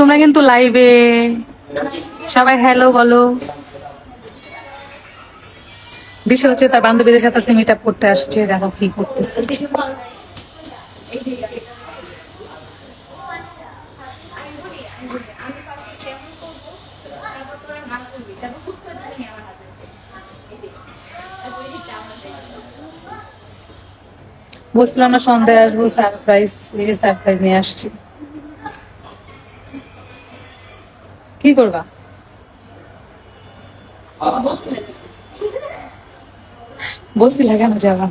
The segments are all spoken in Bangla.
তোমরা কিন্তু লাইভে সবাই হ্যালো বলো। দিশা হচ্ছে তার বান্ধবীদের সাথে মিট আপ করতে আসছে, দেখো কি করতেছে। বলছিলাম না সন্ধ্যায় আসব সারপ্রাইজ এই যে সারপ্রাইজ নিয়ে আসছি। কি করবা? বসছিলা কেন যাবা?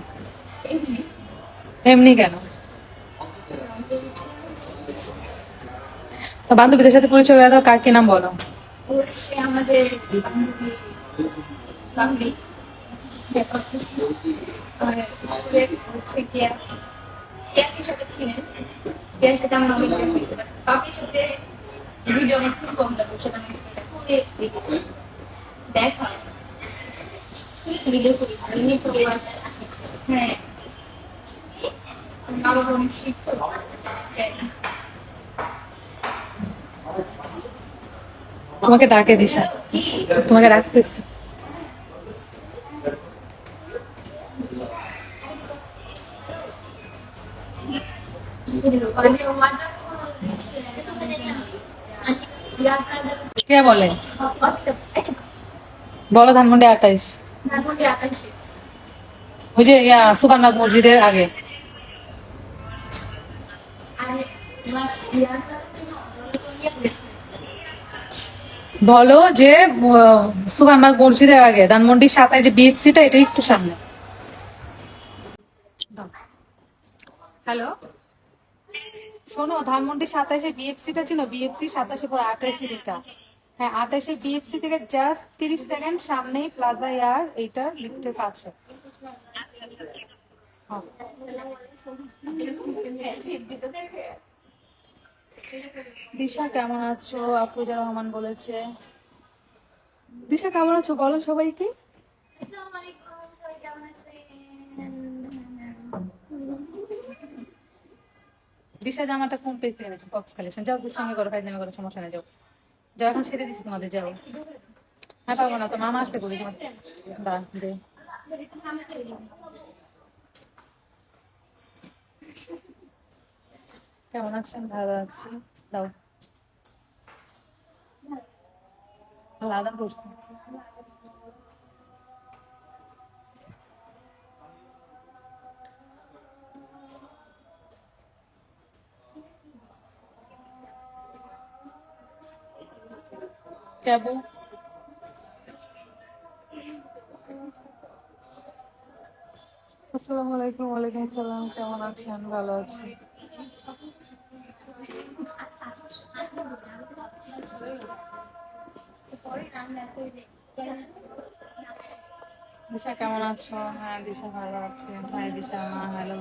এমনি কেন? তো বান্ধবীদের সাথে পরিচয় করে দাও, কার কি নাম বলো? আমাদের আমার ভিডিও আমার খুব কম লাগে সাথে আমার স্কুলে দেখা স্কুলে ভিডিও করি এমনি প্রোগ্রাম হ্যাঁ। বাবা অনেক শিখত তোমাকে ডাকে দিশা। তোমাকে ডাকতেছে। কে বলে? বলো ধানমন্ডি আঠাইশ ওই যে ইয়া সুকান্নাথ মসজিদের আগে। বলো যে সুকান্নাথ মসজিদের আগে, ধানমন্ডি সাতায় যে বিএফসিটা, এটা একটু সামনে। হ্যালো? শোনো, ধানমন্ডি সাতাশে বিএফসিটা ছিল বিএফসি সাতাশে পর আঠাশে যেটা। হ্যাঁ আঠাশে বিএফসি থেকে জাস্ট তিরিশ সেকেন্ড সামনেই প্লাজা ইয়ার এইটা লিফটের কাছে। হ্যাঁ। দিশা, কেমন আছো? আফরুজা রহমান বলেছে। দিশা, কেমন আছো? বলো সবাইকে। দিশা জামাটা কোন পেজে এনেছে? পপস কালেকশন যাও দুষ্টামি করো, ফাইজলামি করো, সমস্যা নেই, যাও। যাও, এখন সেরে দিছি তোমাদের, যাও। হ্যাঁ পাবো না, তো মামা আসলে তোমার দা, দে। কেমন আছেন? ভালো আছি। দাও। আলাদা করছি। কেবু আসসালামু আলাইকুম, ওয়ালাইকুম সালাম, কেমন আছেন? ভালো আছি। দিশা, কেমন আছো? হ্যাঁ দিশা ভালো আছে। হ্যাঁ দিশা, মা, হ্যালো।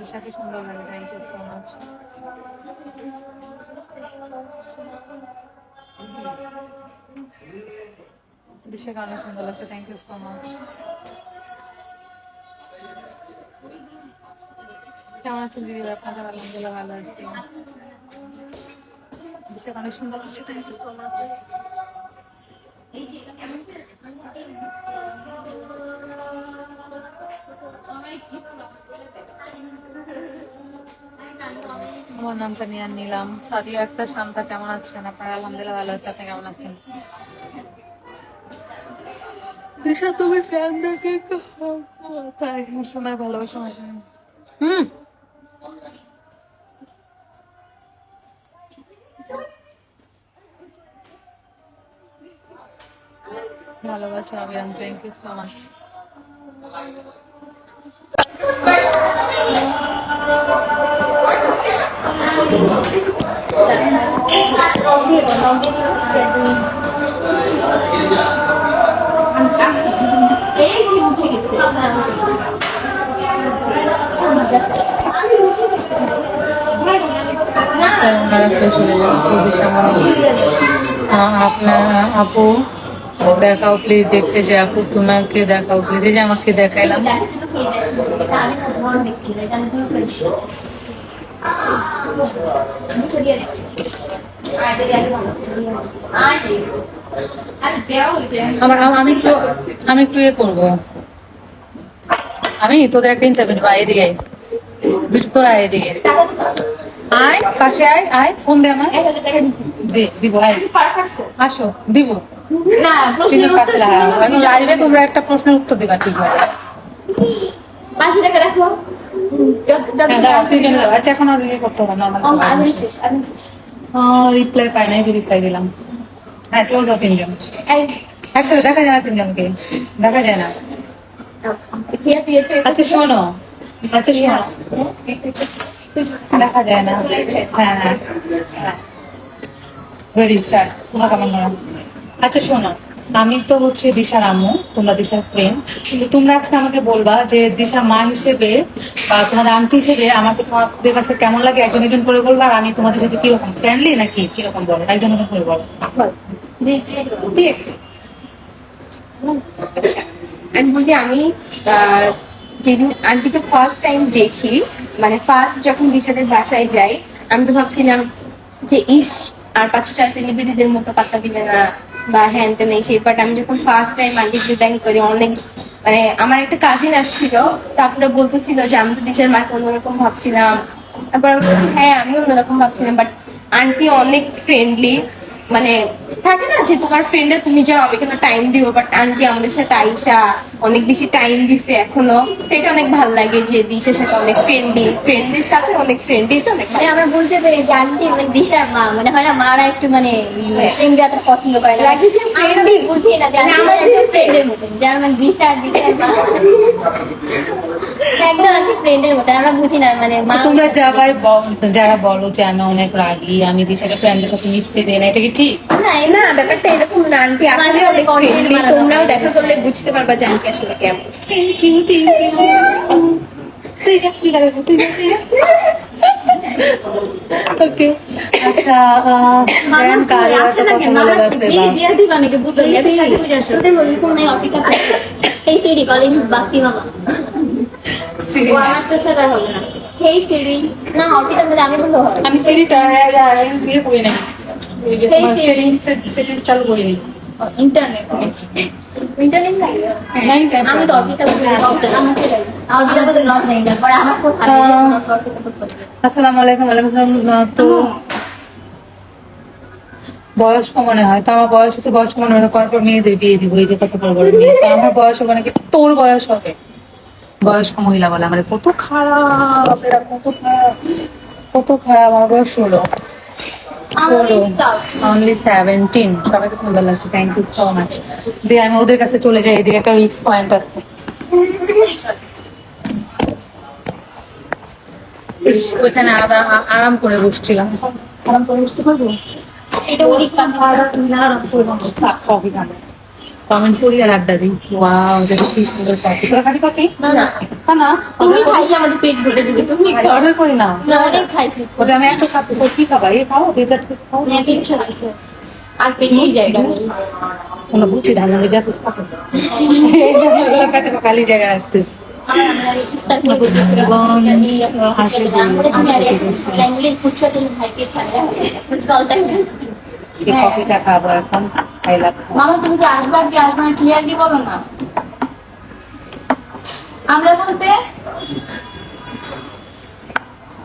দিশাকে সুন্দর লাগে থ্যাংক ইউ সো দিশাকে অনেক সুন্দর লাগছে থ্যাংক ইউ সো কেমন আছেন দিদি? আপনাদের আলহামদুলিল্লাহ ভালো আছি। দিশাকে অনেক সুন্দর লাগছে থ্যাংক ইউ সো মাচ আমার নামটা নিয়ে নিলাম। সাদিয়া আক্তার শান্তা কেমন আছেন? আপনারা আলহামদুলিল্লাহ ভালো আছে আপনি কেমন আছেন? দিশা তুমি ফ্যান দেখে তাই শোনায় ভালোবাসা হুম। ভালোবাসা অবিরাম থ্যাংক ইউ সো মাচ আপনার আপু দেখাও প্লিজ দেখতে চাই আপু তোমাকে দেখাও প্লিজ এই যে আমাকে দেখাইলাম। আমার আমি একটু আমি একটু ইয়ে করব। আমি তোদের একটা ইন্টারভিউ নেব এদিকে দুটো তোরা এদিকে আয়। পাশে আয় আয় ফোন দে আমার। দিব। আয়। আসো দিব। না তিনের প্রশ্নের উত্তর পাশে শুনে দাঁড়াও। এখন লাইভে তোমরা একটা প্রশ্নের উত্তর দিবা ঠিক আছে পাঁচশো টাকা রাখো। যত- যত- হ্যাঁ, দাঁড়াও। আচ্ছা এখন আর ইয়ে করতে হবে ও, আমি নর্মাল শেষ আমি শেষ। রিপ্লাই পাই নাই রিপ্লাই দিলাম। হ্যাঁ ক্লোজ হও তিনজন। একসাথে দেখা যায় না তিনজনকে? দেখা যায় না? আচ্ছা শোনো। আচ্ছা শোনো। দেখা যায় না। হ্যাঁ হ্যাঁ। রেডি স্টার্ট তোমার কেমন মনে? আচ্ছা শোনো। আমি তো হচ্ছে দিশার আম্মু, তোমরা দিশার ফ্রেন্ড কিন্তু তোমরা আজকে আমাকে বলবা যে দিশা মা হিসেবে বা তোমাদের আন্টি হিসেবে আমাকে তোমাদের কাছে কেমন লাগে? একজন একজন করে বলবা আর আমি তোমাদের সাথে কীরকম ফ্রেন্ডলি নাকি কীরকম বলো? একজন একজন করে বলো। আমি বলি, আমি যেদিন আন্টিকে ফার্স্ট টাইম দেখি মানে ফার্স্ট যখন দিশাদের বাসায় যাই, আমি তো ভাবছিলাম যে, ইস, আর পাঁচটা সেলিব্রিটিদের মতো পাত্তা দিবে না। বা হ্যান তেন এই সেই বাট আমি যখন ফার্স্ট টাইম ডিজাইন করি অনেক মানে আমার একটা কাজিন আসছিল তারপরে বলতেছিল যে আমি তো টিচার মাকে অন্যরকম ভাবছিলাম। তারপর বলছি, হ্যাঁ আমি অন্যরকম ভাবছিলাম বাট আন্টি অনেক ফ্রেন্ডলি মানে থাকে না যে তোমার ফ্রেন্ডে তুমি যাও আমি কিন্তু টাইম দিব বাট আন্টি আমাদের সাথে আইসা অনেক বেশি টাইম দিছে এখনও। সেটা অনেক ভালো লাগে যে দিশের সাথে অনেক ফ্রেন্ডলি ফ্রেন্ডের সাথে অনেক ফ্রেন্ডলি এটা অনেক মানে আমরা বলতে পারি যে আন্টি মানে দিশার মা মানে হয় না মারা একটু মানে ফ্রেন্ডরা তো পছন্দ করে না। লাগে যে আমরা ঠিক বুঝি না যে মানে আমাদের একদম ফ্রেন্ডের মতন যার মানে দিশা দিশার মা। একদম আন্টি ফ্রেন্ডের মতন আমরা বুঝি না মানে মা তোমরা যাবাই যারা বলো যে আমি অনেক রাগি আমি দিশাকে ফ্রেন্ডের সাথে মিশতে দেই না এটা কি ঠিক? না না ব্যাপারটা এরকম না আন্টি। আসলে অনেক ফ্রেন্ডলি তোমরাও দেখা করলে বুঝতে পারবা যে আন্টি আসলে কেমন থ্যাংক ইউ থ্যাংক ইউ তুই যা তুই ওকে আচ্ছা? কারে আসে না কেন? বিয়ে দিয়ে দিবা নাকি? বুঝলাম না। এত সাজে গুজে আসো। ওদের ওরকম নাই, অপেক্ষা করছে। এই সিঁড়ি, কলিং বাকি মামা। ও আমার তো সেটা হলো না। হেই। না, মধ্যে আমি হয়। আমি করি না। সেটিংস চালু করি নি ইন্টারনেট লাগে আমি তো অর্পিতা আমাকে অর্পিতা আমার ফোন। আসসালামু আলাইকুম আসসালাম তো বয়স্ক মনে হয় তো আমার বয়স হচ্ছে বয়স্ক মনে হয় করার পর মেয়েদের বিয়ে দিব এই যে কত বড় বড় মেয়ে। তো আমার বয়স হবে নাকি তোর বয়স হবে? বয়স্ক মহিলা বলে আমার কত খারাপ এরা কত খারাপ কত খারাপ আমার বয়স ষোলো। ষোলো অনলি সেভেন্টিন সবাইকে সুন্দর লাগছে থ্যাংক ইউ সো মাচ দিয়ে আমি ওদের কাছে চলে যাই এদিকে একটা রিক্স পয়েন্ট আছে। ওইখানে আরা- আরাম করে বসছিলাম। আরাম করে বসতে পারব? এটা ওদিক কমেন্ট করি আর আড্ডা দিই। ওয়াও দেখো কি সুন্দর কফি তোরা খালি কফি না, না। না তুমি খাইলে আমাদের পেট ভরে দিবে তুমি অর্ডার করি না। না, অনেক খাইছি। ওটা আমি একটা সাথে সাথে কি খাবা? এই খাও ডেজার্ট খাও। অনেক ইচ্ছা লাগছে আর পেটেই জায়গা কোনো বুঝছি ধান যা কিছু এই সব এগুলো পেটে খালি জায়গা রাখতেছি। ভাইকে time এই কফিটা খাব এখন খাইলাম মামা তুমি কি আসবা কি আসবা না ক্লিয়ারলি বলো না। আমরা বলতে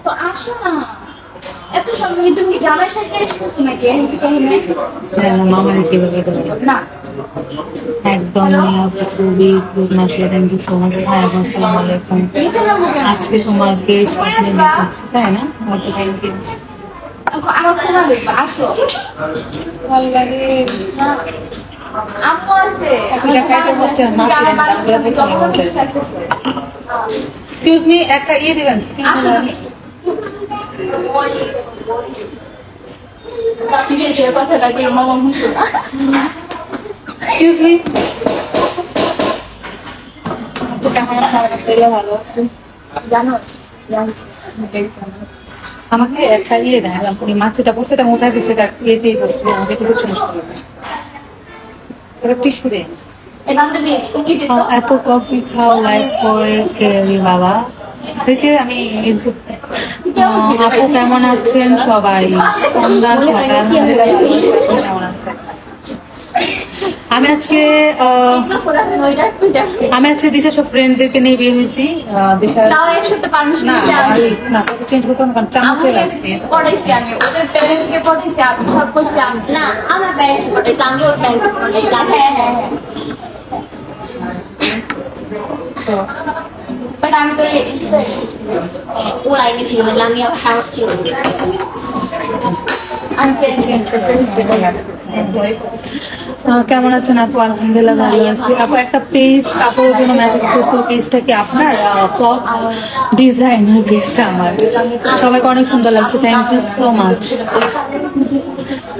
তো আসো না। এত সময় তুমি কি জামাই সাথে এসেছ নাকি? জানো কীভাবে না। একদম খুবই সো মাচ হ্যাঁ আসসালামু আলাইকুম? আজকে তোমাকে তাই না? আমার খোলা দেখবা আসো। আম্মু আছে। এক্সকিউজ মি একটা ইয়ে দিবেন এক্সকিউজ মি কেমন ভালো জানো জানো। আমাকে একটা ইয়ে দেয় ওই মাছেটা পড়ছে এটা মোটা গেছে এটা ইয়ে দিয়ে পড়ছে আমাকে একটু দেয় টিস্যু দেয়। আহ, এত কফি খাও লাইফ করে বাবা? দেখছি আমি আপু কেমন আছেন সবাই? সন্ধ্যা সকাল কেমন আছেন? আমি আজকে আমি আজকে দিশা সব ফ্রেন্ডদেরকে নিয়ে বের হয়েছি দিশা তাও এক সপ্তাহ পারমিশন না আমি। না চেঞ্জ করতে হবে কারণ চামচে লাগছে। পড়াইছি আমি ওদের প্যারেন্টস কে পড়াইছি আমি সব করছি আমি। না আমার প্যারেন্টস পড়াইছে আমি ওর প্যারেন্টস পড়াইছি। হ্যাঁ হ্যাঁ হ্যাঁ। বাট আমি তোর ও লাইনে ছিল মানে আমি আবার সাহস ছিল। আমি প্যারেন্টস আহ, কেমন আছেন আপু? আলহামদুলিল্লাহ ভালো আছি। আপু একটা পেজ আপুর জন্য মেসেজ করছে পেজটা কি আপনার? ক্লথ ডিজাইনার পেজটা আমার। সবাইকে অনেক সুন্দর লাগছে। থ্যাংক ইউ সো মাচ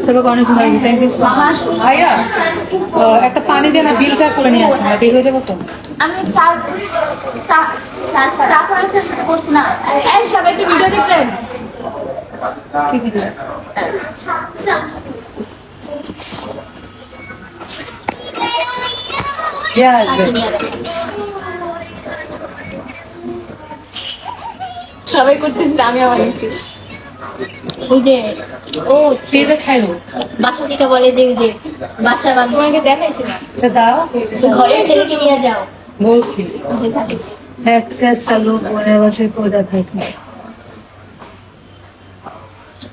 সবাইকে অনেক সুন্দর লাগছে। থ্যাংক ইউ সো মাচ ভাইয়া একটা পানি দিয়ে না বিলটা করে নিয়ে আসেন বের হয়ে যাব তো? আমি স্যার স্যার সাথে করছি না। এই সবাই একটু ভিডিও দেখলেন কি দিদি? সবাই করতেছিল আমি আবার ওই যে ও পেজে ছাইলো বাসা থেকে বলে যে ওই যে বাসা বান্ধব তোমাকে দেখাইছি না? দাও। ঘরের ছেলেকে নিয়ে যাও। বলছি। অ্যাক্সেস চালু বসে পড়ে থাকে।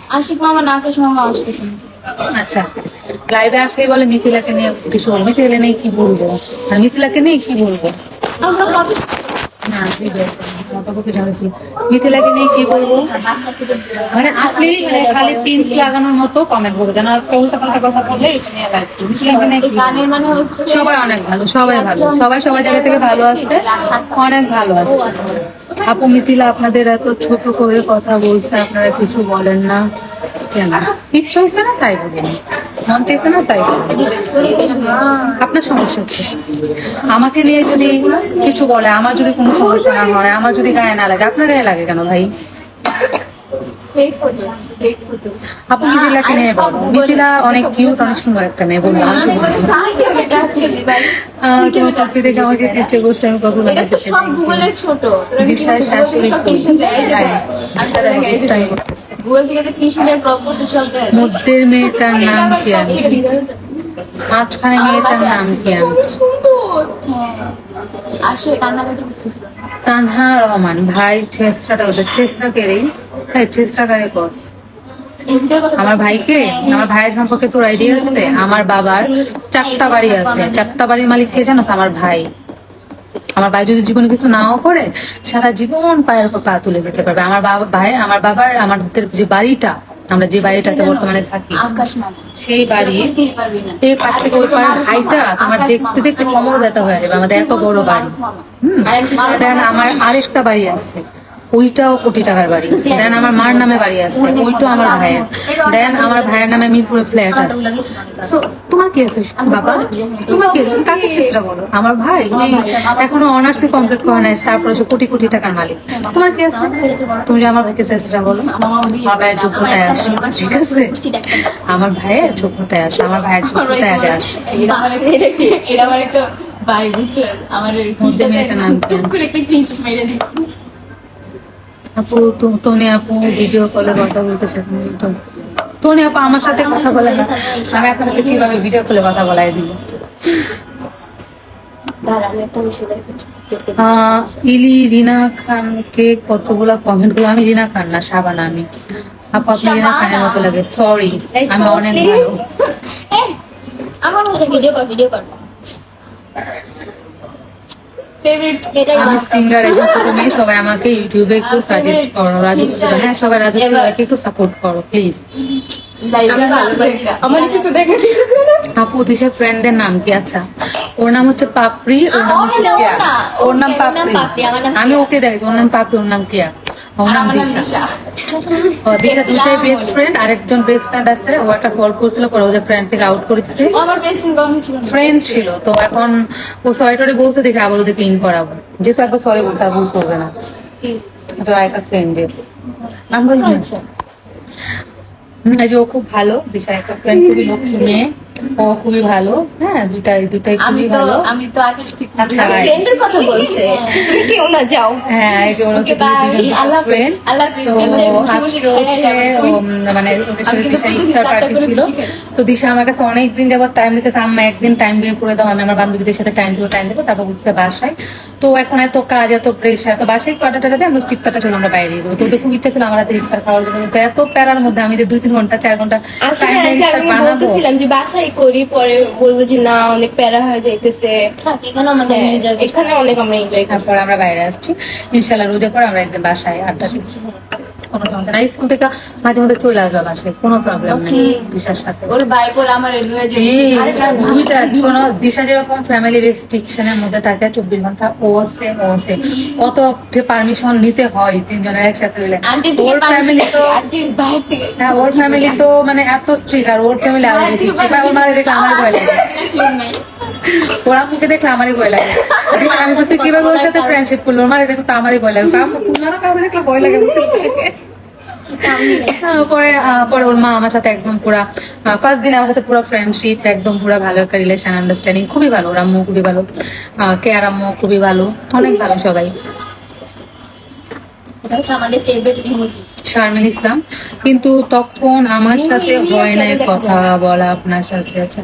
আশিক মামা নাকেশ মামা আসতেছে। না। আচ্ছা। লাইভে আসলেই বলে মিথিলাকে নিয়ে কিছু মিথিলা কি বলব? আর মিথিলাকে নিয়ে কি বলব? মিথিলাকে নিয়ে কি বলব? মানে আপনি খালি টিমস লাগানোর মতো কমেন্ট করবে, যেন উল্টা পাল্টা কথা বললে মানে সবাই অনেক ভালো, সবাই ভালো। সবাই সবাই জায়গা থেকে ভালো আসছে অনেক ভালো আছে। আপু, মিথিলা আপনাদের এত ছোট করে কথা বলছে, আপনারা কিছু বলেন না। কেন? ইচ্ছা হয়েছে না, তাই বলেন। মন চাইছে না, তাই। আপনার সমস্যা কি? আমাকে নিয়ে যদি কিছু বলে, আমার যদি কোনো সমস্যা না হয়, আমার যদি গায়ে না লাগে, আপনার গায়ে লাগে কেন ভাই? নিয়ে বলো মিথিলা অনেক কিউট অনেক সুন্দর একটা মেয়ে বললাম তোমার কাছে দেখে আমাকে ইচ্ছে করছে আমি কখন শাশুড়ি দেয় মধ্যের মেয়েটার নাম কি আমি মাঝখানে মেয়েটার নাম কি আমি? তানহা রহমান ভাই ছেসরাটা ওদের। ছেসরা কেড়ে হ্যাঁ ছেসরা কারে আমার ভাইকে? আমার ভাইয়ের সম্পর্কে তোর আইডিয়া আছে? আমার বাবার চারটা বাড়ি আছে। চারটা বাড়ির মালিক কে জানোস? আমার ভাই। আমার ভাই যদি জীবনে কিছু নাও করে, সারা জীবন পায়ের উপর পা তুলে দিতে পারবে। আমার বাবা, ভাই, আমার বাবার, আমাদের যে বাড়িটা, আমরা যে বাড়িটাতে বর্তমানে থাকি, সেই বাড়ি, এর পাশ থেকে ওই পাড়ার হাইটা তোমার দেখতে দেখতে কোমর ব্যথা হয়ে যাবে। আমাদের এত বড় বাড়ি। হম? দেন আমার আরেকটা বাড়ি আছে। ওইটাও কোটি টাকার বাড়ি। দেন আমার মার নামে বাড়ি আছে ওইটাও আমার ভাইয়ের। দেন আমার ভাইয়ের নামে মিরপুরে ফ্ল্যাট আছে। So, তোমার কি আছে বাবা? তোমার কি কাকে চেষ্টা বলো? আমার ভাই এখনও অনার্সে কমপ্লিট করে নাই তারপরে সে কোটি কোটি টাকার মালিক। তোমার কি আছে? তুমি যে আমার ভাইকে চেষ্টা বলো আমার ভাইয়ের যোগ্যতায় আসো ঠিক আছে? আমার ভাইয়ের যোগ্যতায় আসো আমার ভাইয়ের যোগ্যতায় আগে আসো। এটা আমার একটা- এটা আমার মেয়েটার নাম করে একটা মেরে দিই আপু তো- তনি আপু ভিডিও কলে কথা বলতে শেখেন তনি আপু আমার সাথে কথা বলে না। আমি আপনাকে কীভাবে ভিডিও কলে কথা বলাই দিব ইলি রিনা খানকে কতগুলা কমেন্টগুলো আমি রিনা খান না সাবানা আমি। আপু আপনি রিনা খানের মতো লাগে। সরি আমি অনেক ভালো। আমার ভিডিও কর ভিডিও কর আমি সিঙ্গার একজন ছোট মেয়ে সবাই আমাকে ইউটিউবে একটু সাজেস্ট করো হ্যাঁ সবাই রাজশ্রীকে একটু সাপোর্ট করো প্লিজ আমার কিছু দেখে দিতে আপু দিশা ফ্রেন্ডের নাম কি? আচ্ছা ওর নাম হচ্ছে পাপড়ি ওর নাম হচ্ছে ওর নাম কেয়া। ওর নাম পাপড়ি। আমি ওকে দেখেছি ওর নাম পাপড়ি ওর নাম কেয়া। ওর নাম আমার নাম দিশা। দিশা। ও, দিশা দুটাই বেস্ট ফ্রেন্ড আরেকজন বেস্ট ফ্রেন্ড আছে ও একটা সলভ করছিল পরে ওদের ফ্রেন্ড থেকে আউট করে দিচ্ছে আমার বেস্ট ফ্রেন্ড কখন ছিল না। ফ্রেন্ড ছিল তো এখন ও সরি টরি বলছে দেখে আবার ওদেরকে ইন করাবো। যেহেতু একবার সরি বলতে আর ভুল করবে না। এটা একটা ফ্রেন্ডের নাম বলি। হয়েছে এই যে ও খুব ভালো দিশার একটা ফ্রেন্ড খুবই লক্ষ্মী মেয়ে। ও খুবই ভালো। হ্যাঁ দুটাই দুটাই আমি খুবই তো ভালো। আমি তো আকাশ থেকে আচ্ছা ফ্রেন্ডের কথা বলছে। তুমি কেউ না যাও? হ্যাঁ এই যে ওর bye. দুজন আল্লাহ ফ্রেন্ড আল্লাহ। তো মানে ওদের সাথে ইফতার পার্টি ছিল। তো দিশা আমার কাছে অনেকদিন যাবত টাইম দিতেছে আম্মা একদিন টাইম বের করে দাও আমি আমার বান্ধবীদের সাথে টাইম দেবো টাইম দেবো। তারপর উঠতে বাসায়। তো এখন এত কাজ এত প্রেশার তো বাসায় কটা টাটাতে আমরা ইফতারটা চলো আমরা বাইরে গেলো তো ওদের খুব ইচ্ছা ছিল আমার হাতে ইফতার খাওয়ার জন্য কিন্তু এত প্যারার মধ্যে আমি যে দুই তিন ঘণ্টা চার ঘণ্টা টাইম ইফতার আমি বানাবো। বলতেছিলাম যে বাসায় করি পরে বলব যে না অনেক প্যারা হয়ে যাইতেছে। এখানে আমাদের হ্যাঁ, এখানে অনেক আমরা এনজয় করছি। তারপর আমরা বাইরে আসছি। ইনশাল্লাহ রোজা পর আমরা একদিন বাসায় আড্ডা দিচ্ছি। কোনো সমস্যা নাই। স্কুল থেকে মাঝে মধ্যে চলে আসবে বাসায় কোনো প্রবলেম নেই। দিশার সাথে। ওর ভাই বলে আমার দুইটা শোনো দিশা যেরকম ফ্যামিলি রেস্ট্রিকশনের মধ্যে থাকে চব্বিশ ঘণ্টা ও সেম ও সেম অত পারমিশন নিতে হয় তিনজনের একসাথে হইলে ওর ফ্যামিলি তো হ্যাঁ ওর ফ্যামিলি তো মানে এত স্ট্রিক আর ওর ফ্যামিলি আরও বেশি স্ট্রিক ওর মারে দেখলে আমার ভয় লাগে। ওরা মুখে দেখলে আমারই ভয় লাগে। দিশা, আমি তো কীভাবে ওর সাথে ফ্রেন্ডশিপ করল দেখলে তো আমারই ভয় লাগে। তোমারও কাউকে দেখলে ভয় লাগে পরে পরে ওর মা আমার সাথে একদম পুরা ফার্স্ট দিন আমার সাথে পুরো ফ্রেন্ডশিপ একদম পুরো ভালো একটা রিলেশন আন্ডারস্ট্যান্ডিং খুবই ভালো। ওর আম্মু খুবই ভালো। কেয়ার আম্মু খুবই ভালো। অনেক ভালো সবাই। এটা হচ্ছে আমাদের ফেভারিট ইমোজি শারমিন ইসলাম। কিন্তু তখন আমার সাথে হয় নাই দেখা কথা বলা আপনার সাথে আচ্ছা।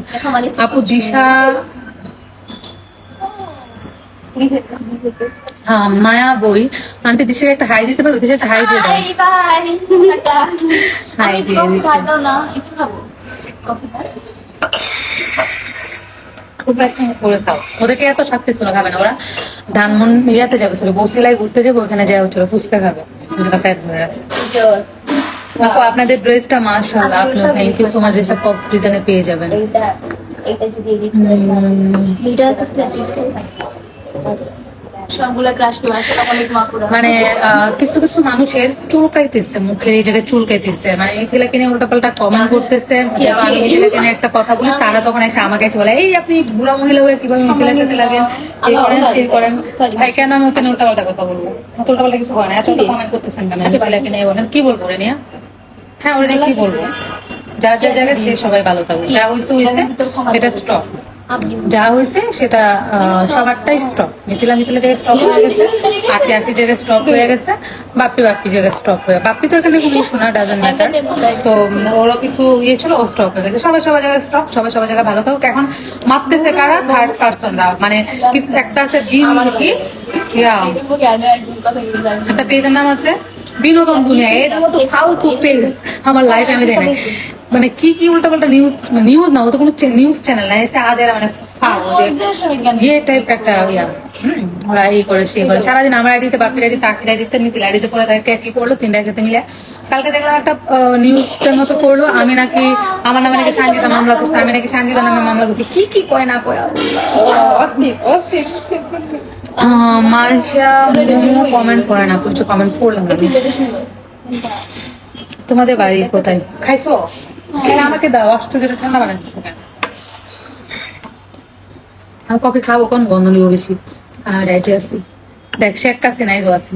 আপু দিশা হ্যাঁ মায়া বই। আন্টি দিশাকে একটা হাই দিতে পারো? দিশা একটা হাই দিয়ে দাও। বাই। বাই হাই দিয়ে। দাও না একটু খাব। কফি করে খাও। ওদেরকে এত সাত কিছু খাবে না। ওরা ধানমন ইয়াতে যাবে বসিলায় ঘুরতে যাব ওখানে যাওয়া হচ্ছিল ফুচকা খাবে। পেট ভরে আছে আপু আপনাদের ড্রেসটা মাশাআল্লাহ সাথে থ্যাংক ইউ সো মাচ এসব পপ ডিজাইনে পেয়ে যাবেন। এইটা যদি এডিট করে। দুইটা তো মানে কিছু কিছু মানুষের চুলকাইতেছে মুখের এই জায়গায় চুলকাইতেছে। মানে নিয়ে কমেন্ট করতেছে একটা কথা বলি তারা তখন এসে আমাকে এসে বলে এই আপনি বুড়া মহিলা হয়ে কীভাবে মিথিলার সাথে লাগেন? সেই করেন। ভাই কেন আমি ওকে উল্টা পাল্টা কথা বলব? উল্টা পাল্টা কিছু হয় না। এত কমেন্ট করতেছেন কেন? মিথিলাকে নিয়ে বলেন। কি বলব রে নিয়ে হ্যাঁ ওরে কি বলব? যার যার জায়গায় সে সবাই ভালো থাকুক। যা হয়েছে হয়েছে এটা স্টপ যা হয়েছে সেটা সবারটাই স্টপ মিথিলা মিথিলা জায়গায় স্টপ হয়ে গেছে আকি আকি জায়গায় স্টপ হয়ে গেছে বাপ্পি বাপ্পি জায়গায় স্টপ হয়ে বাপ্পি তো এখানে কোনো শোনা ডাজন ম্যাটার তো ওরও কিছু ইয়ে ছিল ও স্টপ হয়ে গেছে। সবাই সবার জায়গায় স্টপ সবাই সবার জায়গায় ভালো। থাকুক এখন মাপতেছে কারা? থার্ড পার্সনরা মানে একটা আছে বিন কি? বলে যাবে একটা পেজের নাম আছে? বিনোদন দুনিয়া এর মতো ফালতু পেজ আমার লাইফে আমি দেখি মানে কি কি উল্টা পাল্টা নিউজ নিউজ না ও তো কোনো নিউজ চ্যানেল না এসে আজ মানে ইয়ে টাইপ একটা ইয়া। ওরা এই করে সে করে। সারাদিন আমার আইডিতে বাপির আইডিতে আকির আইডিতে নিতিল আইডিতে পরে তাকে কি করল তিনটা একসাথে মিলে। কালকে দেখলাম একটা নিউজের মতো করল আমি নাকি আমার নামে নাকি সানজিদা মামলা করছে আমি নাকি সানজিদা নামে মামলা করছি। কি কি কয় না কয় অস্থির অস্থির। মার্শা কমেন্ট করে না কিছু কমেন্ট করলাম তোমাদের বাড়ি কোথায়? খাইছো? আমাকে দাও অস্ট্রেলিয়াটা ঠান্ডা বানাই দিচ্ছ কেন? আমি কফি খাব কোন গন্ধ নিবো বেশি? আর আমি ডাইটে আছি। দেখ শেখ কাছে নাই আছি।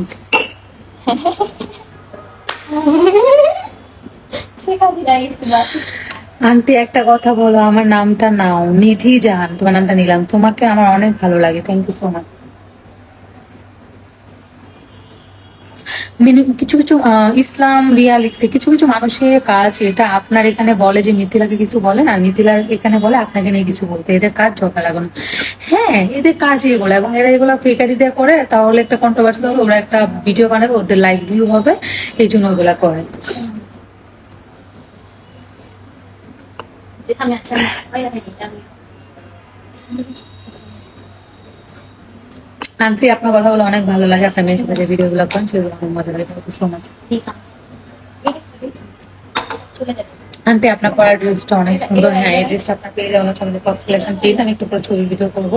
আন্টি একটা কথা বলো আমার নামটা নাও। নিধি জাহান তোমার নামটা নিলাম। তোমাকে আমার অনেক ভালো লাগে। থ্যাংক ইউ সো মাচ কিছু কিছু ইসলাম রিয়া লিখছে, কিছু কিছু মানুষের কাজ, এটা আপনার এখানে বলে যে মিথিলাকে কিছু বলেন আর মিথিলা এখানে বলে আপনাকে নিয়ে কিছু বলতে, এদের কাজ ঝগড়া লাগানো। হ্যাঁ এদের কাজ এগুলো, এবং এরা এগুলো ফেকারি দিয়ে করে, তাহলে একটা কন্ট্রোভার্সি হবে ওরা একটা ভিডিও বানাবে, ওদের লাইক ভিউ হবে, এই জন্য ওগুলা করে। আমি আন্টি আপনার কথাগুলো অনেক ভালো লাগে। আপনার মেয়ের সাথে যে ভিডিওগুলো করেন সেগুলো অনেক মজা লাগে। Thank you so much Disha aunty আপনার পরার ড্রেসটা অনেক সুন্দর। হ্যাঁ এই ড্রেসটা আপনার পেয়ে হচ্ছে আমাদের কনস্টেলেশন প্লিজ আমি একটু পরে ছবি ভিডিও করব।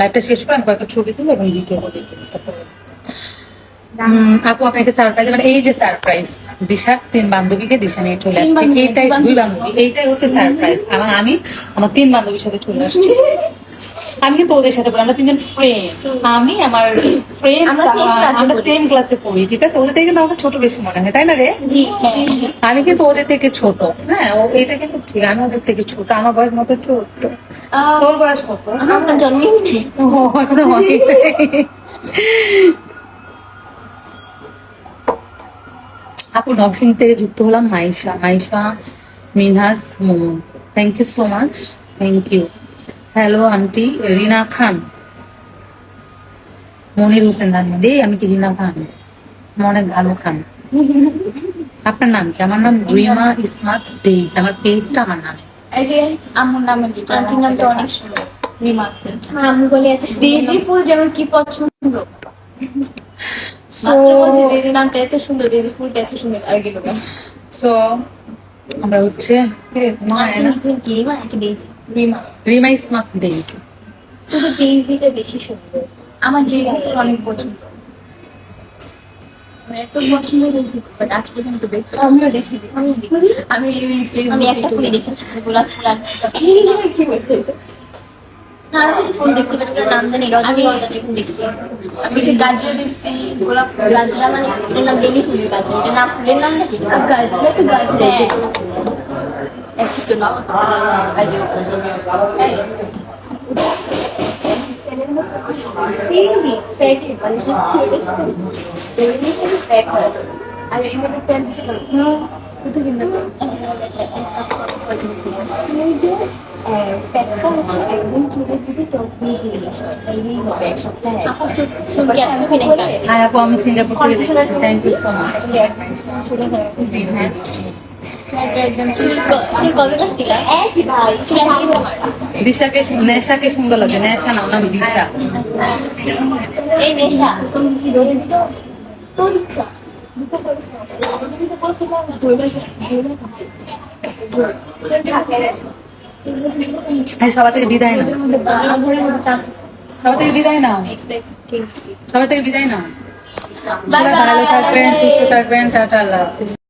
লাইভটা শেষ করে আমি কয়েকটা ছবি তুলবো এবং ভিডিও করব ড্রেসটা পরে। আপু আপনাকে সারপ্রাইজ মানে এই যে সারপ্রাইজ দিশার তিন বান্ধবীকে দিশা নিয়ে চলে আসছে। এইটাই দুই বান্ধবী। এইটাই হচ্ছে সারপ্রাইজ আমি আমার তিন বান্ধবীর সাথে চলে আসছি। আমি কিন্তু ওদের সাথে পড়ি আমরা তিনজন ফ্রেন্ড আমি আমার ফ্রেন্ড আমরা। সেম ক্লাসে পড়ি। ঠিক আছে? ওদের থেকে কিন্তু আমাকে ছোট বেশি মনে হয় তাই না রে? আমি কিন্তু ওদের থেকে ছোট হ্যাঁ? ও এটা কিন্তু ঠিক আমি ওদের থেকে ছোট আমার বয়স মতো ছোট। তোর বয়স কত? আমার তো জন্মই নেই ও এখনও হয়নি। আপু নরসিং থেকে যুক্ত হলাম Maisha Maisha Minhas Momo thank you so much thank you hello aunty Rina Khan. Monir Hossain Dhanmondi. আমি কি রিনা খান? অনেক ভালো খান। আপনার নাম কি? আমার নাম রিমা ইসমাত ডেইস আমার পেজটা আমার নামে। এই যে আমার নাম আন্টির নামটা অনেক সুন্দর। রিমাতে আমি বলি এত ফুল যেমন কি পছন্দ? সো মাত্র নামটা এত সুন্দর ফুলটা এত সুন্দর আর সো আমরা হচ্ছে মা, কি রিমা রিমা রিমা ইসমাত ডেইস কিন্তু ডেজিটা বেশি সুন্দর। আমার ডেজি অনেক পছন্দ। আমার এত পছন্দ ডেজি বাট আজ পর্যন্ত দেখতে আমিও দেখি আমি আমি আমি একটা ফুলই দেখেছি। গোলাপ ফুল আর কি বলতে না কিছু ফুল দেখছি বাট ওটার নাম জানি রজনীগন্ধা যখন দেখছি। আমি হচ্ছে গাজরা দেখছি গোলাপ ফুল গাজরা মানে এটার নাম বেলি ফুলের গাজরা। নাম ফুলের নাম নাকি? গাজরা তো গাজরা একই তো নাম এই, আর এর মধ্যে প্যান্ট দিতে পারব কত কিনতে প্যাকটা হচ্ছে একদম চুলে দিবি টপনি দিয়ে এইটাই হবে এক সপ্তাহে। আপু আমি সিঙ্গাপুর থেকে থ্যাংক ইউ সো মাচ দিশাকে নেশাকে সুন্দর লাগে। নেশা নাম নাম দিশা। এই নেশা হ্যাঁ সবার থেকে বিদায় না সবার থেকে বিদায় না সবার থেকে বিদায় না ভালো থাকবেন সুস্থ থাকবেন টাটা আল্লাহ।